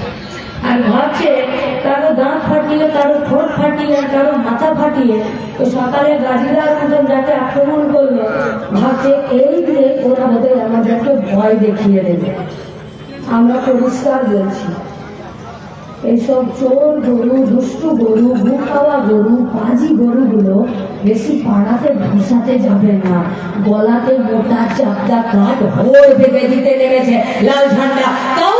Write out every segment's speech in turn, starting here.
করছে আর ভাবছে, কারও দাঁত ফাটিয়ে, কারও ঠোঁট ফাটিয়ে, কারও মাথা ফাটিয়ে, তো সকালে গাজিরার মতন যাকে আক্রমণ করল, ভাবছে এই দিয়ে ওরা বোধহয় ভয় দেখিয়ে দেবে। আমরা পরিষ্কার বলছি, এইসব চোর গরু, দুষ্টু গরু খাওয়া গরু গরুগুলো বেশি পাড়াতে ভাসাতে যাবে না। গলাতে মোটা চাপটা কাঠ ভেঙে দিতে নেমেছে। লাল ঝান্ডা, তাও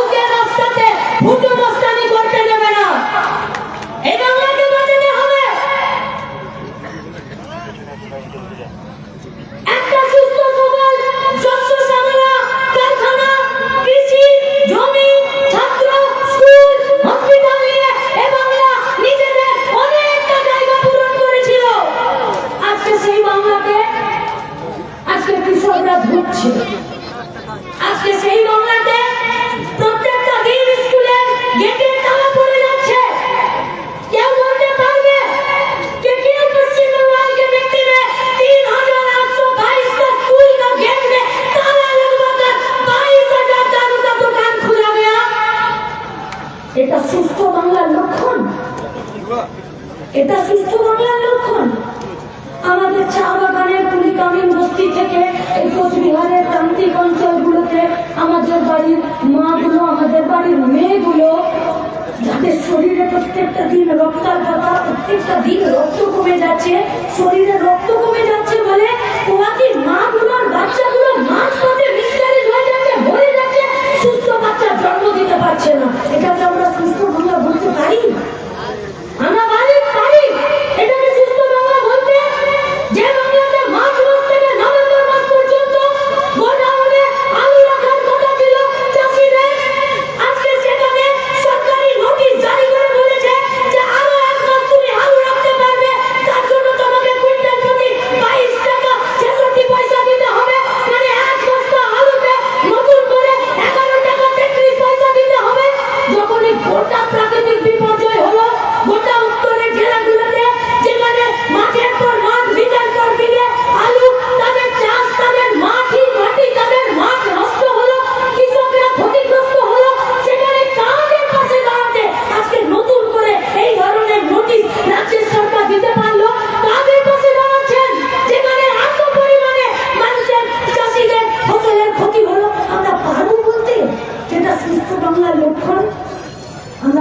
শরীরে প্রত্যেকটা দিন রক্তাল্পতা প্রত্যেকটা দিন রক্ত কমে যাচ্ছে, শরীরে রক্ত কমে যাচ্ছে বলে পোয়াতি মাগুলোর বাচ্চাগুলো মাছ পথে মিসক্যারেজ হয়ে যাচ্ছে, মরে যাচ্ছে, সুস্থ বাচ্চা জন্ম দিতে পারছে না। এটাকে আমরা সুস্থ বলতে পারি?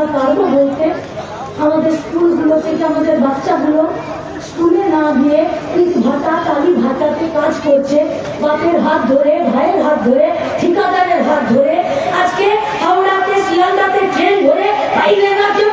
আমরা পারব বলতে, আমাদের স্কুলগুলো থেকে আমাদের বাচ্চাগুলো স্কুলে না গিয়ে ইট ভাতা কালি ভাতাতে কাজ করছে, বাপের হাত ধরে, ভাইয়ের হাত ধরে, ঠিকাদারের হাত ধরে। আজকে হাওড়াতে, শিয়ালদাতে ট্রেন ধরে বাইরে রাজ্যে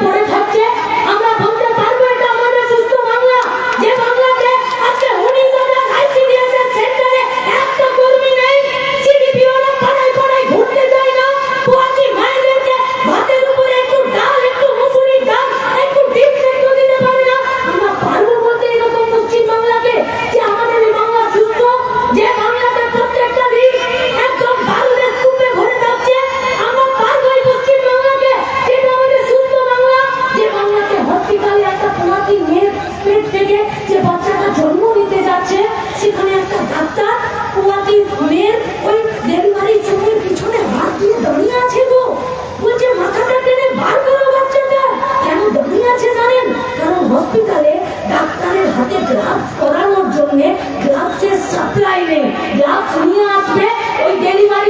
হাতে গ্লাভস করানোর জন্যে গ্লাভসের সাপ্লাই নেই। গ্লাভস নিয়ে আসবে ওই ডেলিভারি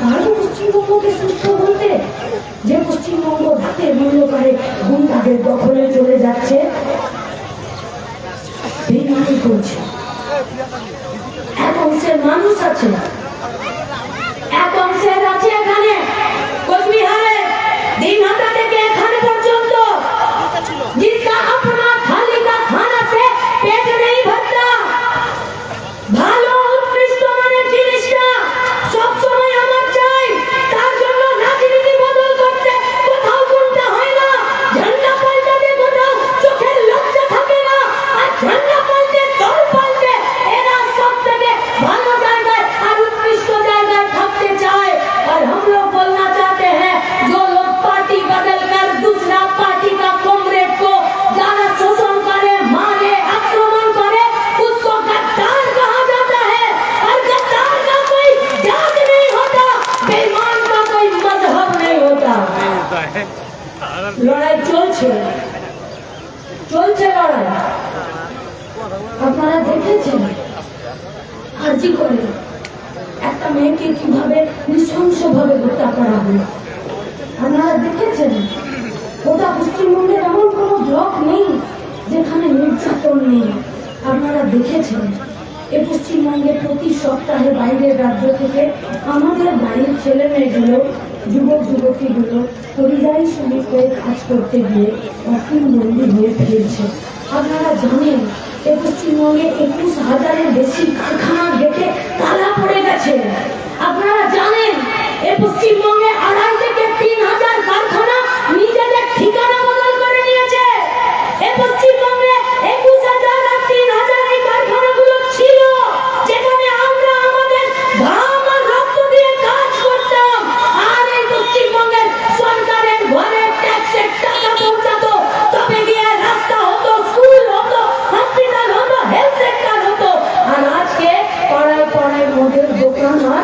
韓国中国語です。と লড়াই চলছে। চলছে লড়াই। আপনারা দেখেছেন? আর্জি করে একটা মেয়েকে কীভাবে নৃশংসভাবে হত্যা করা হলো আপনারা দেখেছেন? ওটা পশ্চিমবঙ্গের এমন কোনো ব্লক নেই যেখানে নির্যাতন নেই। আপনারা দেখেছেন? এ পশ্চিমবঙ্গে প্রতি সপ্তাহে বাইরের রাজ্য থেকে আমাদের বাড়ির ছেলে মেয়েগুলো যুবক যুবতীগুলো পরিযায়ী শ্রমিক হয়ে কাজ করতে গিয়ে বন্দি হয়ে ফিরছে। আপনারা জানেন, এ পশ্চিমবঙ্গে একুশ হাজারের বেশি কারখানা গেটে তালা পড়ে গেছে। আপনারা জানেন, এ পশ্চিমবঙ্গে আড়াই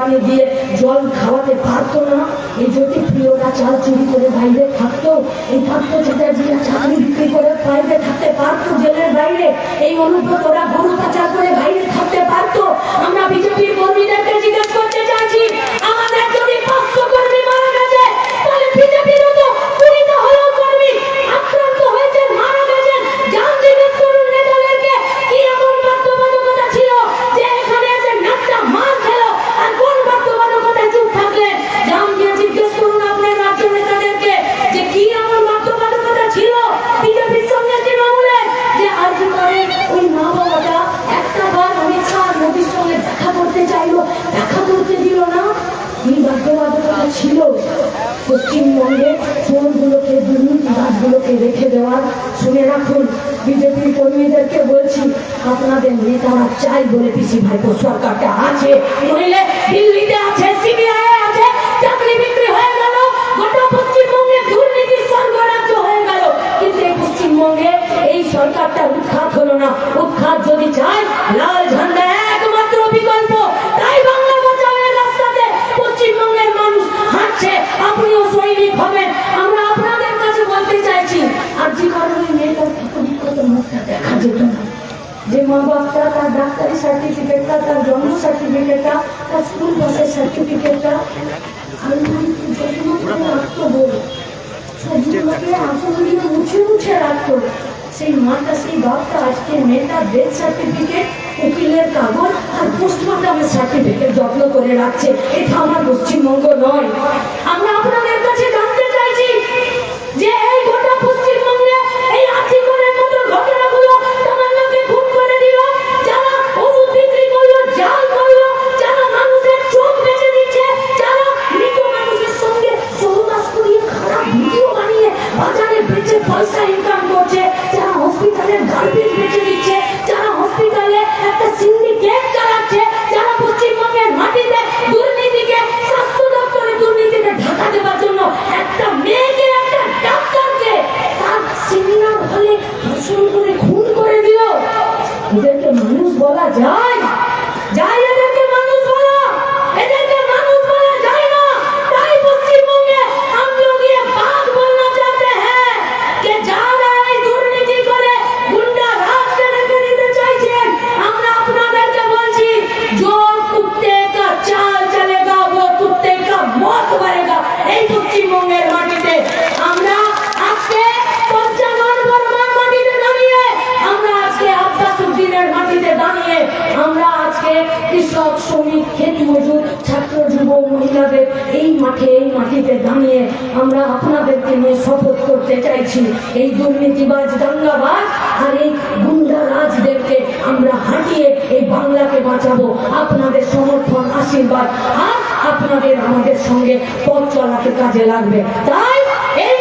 চোবানি দিয়ে জল খাওয়াতে পারতো না। এই যদি প্রিয়টা চাল চুরি করে বাইরে থাকতো। এই থাকতো চ্যাটার্জিরা চাকরি বিক্রি করে বাইরে থাকতে পারতো, জেলের বাইরে। এই অনুব্রতরা গরু পাচার করে বাইরে থাকতে পারতো। আমরা বিজেপির কর্মীদেরকে জিজ্ঞেস করতে চাইছি, আমাদের যদি আপনাদের নেতারা চাই বলে পিসি ভাইপো সরকারটা আছে। নইলে দিল্লিতে আছে, সিবিআই আছে, চাকরি বিক্রি হয়ে গেল, গোটা পশ্চিমবঙ্গে দুর্নীতির স্বর্গরাজ্য হয়ে গেল। কিন্তু এই পশ্চিমবঙ্গে এই সরকারটা উৎখাত হলো না। উৎখাত যদি চায়, লাল ঝান্ডা তার ডাক্তারি সার্টিফিকেটটা তার জন্ম সার্টিফিকেটটা তার স্কুল বাসের সার্টিফিকেটটা মুছে মুছে রাখতো সেই মাটা সেই আজকে কাগজ আর সার্টিফিকেট যত্ন করে রাখছে। এটা আমার পশ্চিমবঙ্গ নয়। আমরা আপনাদের কাছে করে খুন করে দিল। এদেরকে মানুষ বলা যায়। যায় মাঠে এই মাটিতে দাঁড়িয়ে আমরা আপনাদেরকে নিয়ে শপথ করতে চাইছি। এই দুর্নীতিবাজ দাঙ্গাবাজ আর এই গুন্ডা গুন্ডারাজদেরকে আমরা হাঁটিয়ে এই বাংলাকে বাঁচাবো। আপনাদের সমর্থন, আশীর্বাদ আর আপনাদের আমাদের সঙ্গে পথ চলাতে কাজে লাগবে। তাই এই